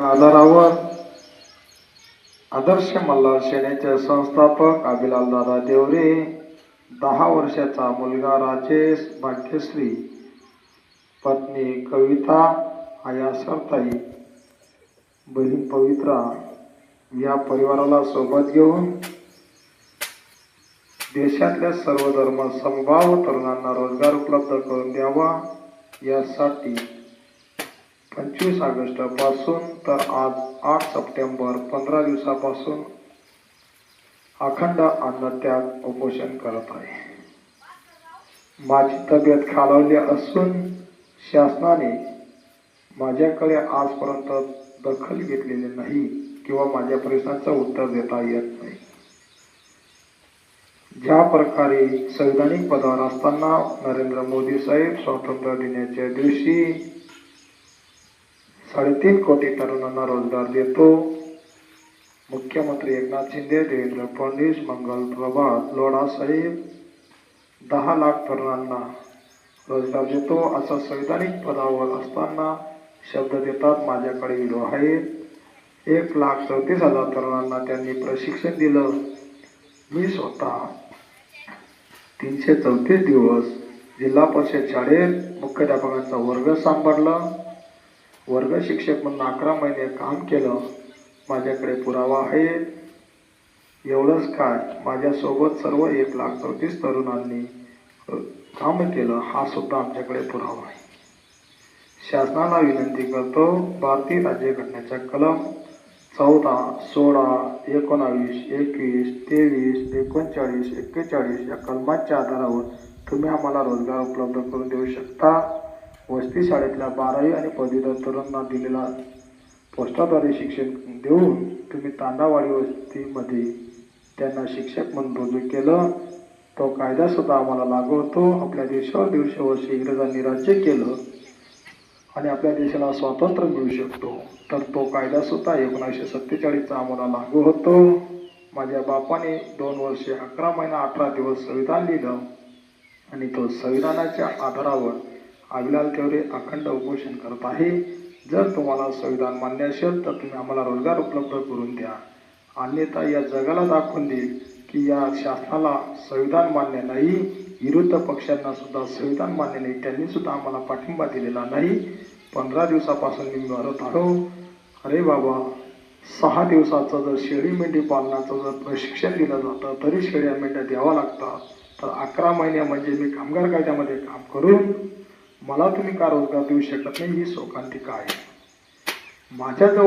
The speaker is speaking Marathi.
आधारावर आदर्श मल्हार सेनेचे संस्थापक अभिलाल दादा देवरे दहा वर्षाचा मुलगा राजेश भाग्यश्री पत्नी कविता आया सरताई बहीण पवित्रा या परिवाराला सोबत घेऊन देशातल्या सर्व धर्म समभाव तरुणांना रोजगार उपलब्ध करून द्यावा यासाठी पंचवीस ऑगस्टपासून तर आज आठ सप्टेंबर पंधरा दिवसापासून अखंड अन्नत्याग उपोषण करत आहे. माझी तब्येत खालावली असून शासनाने माझ्याकडे आजपर्यंत दखल घेतलेली नाही किंवा माझ्या प्रश्नांचं उत्तर देता येत नाही. ज्या प्रकारे संविधानिक पदावर असताना नरेंद्र मोदी साहेब स्वातंत्र्य दिनाच्या दिवशी साडेतीन कोटी तरुणांना रोजगार देतो. मुख्यमंत्री एकनाथ शिंदे देवेंद्र फडणवीस मंगल प्रभात लोढा साहेब दहा लाख तरुणांना रोजगार देतो. असा संविधानिक पदावर असताना शब्द देतात माझ्याकडे व्हिडिओ आहेत. एक लाख चौतीस हजार तरुणांना त्यांनी प्रशिक्षण दिलं. मी स्वतः तीनशे चौतीस दिवस जिल्हा परिषद शाळेत मुख्याध्यापकांचा वर्ग सांभाळला. वर्ग शिक्षक म्हणून अकरा महिने काम केलं. माझ्याकडे पुरावा आहे. एवढंच काय माझ्यासोबत सर्व एक लाख चौतीस तरुणांनी काम केलं. हा सुद्धा आमच्याकडे पुरावा आहे. शासनाला विनंती करतो भारतीय राज्यघटनेच्या कलम चौदा सोळा एकोणावीस एकवीस तेवीस एकोणचाळीस एक्केचाळीस या कलमांच्या आधारावर तुम्ही आम्हाला रोजगार उपलब्ध करून देऊ शकता. वस्ती शाळेतल्या बारावी आणि पदवीधर तरुणांना दिलेला पोस्टाद्वारे शिक्षण देऊन तुम्ही तांडावाडी वस्तीमध्ये त्यांना शिक्षक म्हणून रुजू केलं. तो कायदा सुद्धा आम्हाला लागू होतो आपल्या देशावर दीडशे वर्ष इंग्रजांनी राज्य केलं आणि आपल्या देशाला स्वातंत्र्य मिळू शकतो. तर तो कायदा सुद्धा एकोणीसशे सत्तेचाळीसचा आम्हाला लागू होतो. माझ्या बापाने दोन वर्षे अकरा महिना अठरा दिवस संविधान लिहिलं आणि तो संविधानाच्या आधारावर अविलाल तेवरे अखंड उपोषण करत आहे. जर तुम्हाला संविधान मान्य असेल तर तुम्ही आम्हाला रोजगार उपलब्ध करून द्या. अन्यथा या जगाला दाखवून देईल की या शासनाला संविधान मान्य नाही. विरुद्ध पक्षांना सुद्धा संविधान मान्य नाही. त्यांनी सुद्धा आम्हाला पाठिंबा दिलेला नाही. पंधरा दिवसापासून मी मरत आहो अरे बाबा सहा दिवसाचं जर शेळी मेंढी पालनाचं जर प्रशिक्षण दिलं जातं तरी शेळ्या मेंढ्या द्यावा लागतात. तर अकरा महिने म्हणजे मी कामगार कायद्यामध्ये काम करून मला तुम्ही का रोजगार देऊ शकत नाही? ही शोकांतिका आहे? माझ्याजवळ